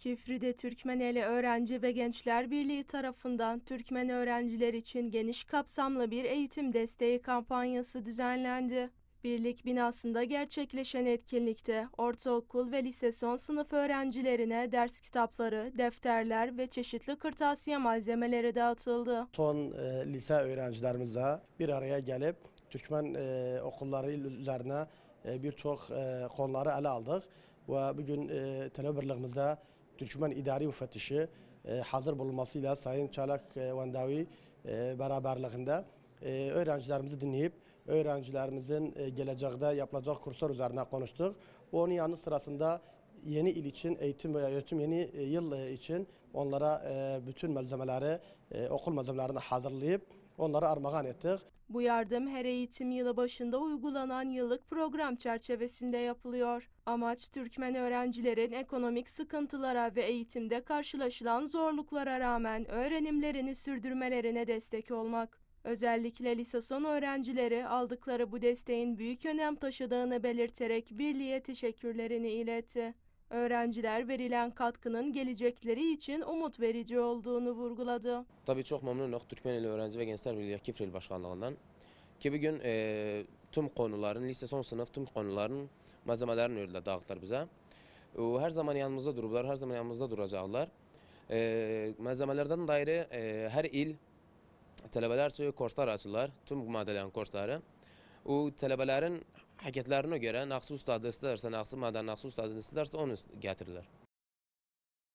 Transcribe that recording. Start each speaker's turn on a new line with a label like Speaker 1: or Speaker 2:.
Speaker 1: Kifri'de Türkmeneli Öğrenci ve Gençler Birliği tarafından Türkmen öğrenciler için geniş kapsamlı bir eğitim desteği kampanyası düzenlendi. Birlik binasında gerçekleşen etkinlikte ortaokul ve lise son sınıf öğrencilerine ders kitapları, defterler ve çeşitli kırtasiye malzemeleri dağıtıldı.
Speaker 2: Son e, lise öğrencilerimizle bir araya gelip Türkmen e, okulları üzerine e, birçok e, konuları ele aldık. Ve bugün e, talebe birliğimizde Türkmen İdari Müfettişi e, hazır bulunmasıyla Sayın Çalak e, Vandavi e, beraberliğinde öğrencilerimizi dinleyip öğrencilerimizin gelecekte yapılacak kurslar üzerine konuştuk. Onun yanı sırasında yeni il için eğitim ve öğretim yeni yıl için onlara bütün malzemeleri okul malzemelerini hazırlayıp onları armağan ettik.
Speaker 1: Bu yardım her eğitim yılı başında uygulanan yıllık program çerçevesinde yapılıyor. Amaç Türkmen öğrencilerin ekonomik sıkıntılara ve eğitimde karşılaşılan zorluklara rağmen öğrenimlerini sürdürmelerine destek olmak. Özellikle lise son öğrencileri aldıkları bu desteğin büyük önem taşıdığını belirterek birliğe teşekkürlerini iletti. Öğrenciler verilen katkının gelecekleri için umut verici olduğunu vurguladı.
Speaker 3: Tabii çok memnunum Türkmeneli Öğrenci ve Gençler Birliği Kifril Başkanlığından. Ki bugün e, tüm konuların, lise son sınıf tüm konuların malzemelerini ördüler, dağıttılar bize. O, her zaman yanımızda dururlar, her zaman yanımızda duracaklar. E, malzemelerden daire e, her il tələbələr üçün kurslar açırlar, tüm maddələrin kursları. O tələbələrin hərəkətlərinə görə, nağsı ustadı istərsə, nağsı mədəni nağsı ustadını istərsə, onu gətirirlər.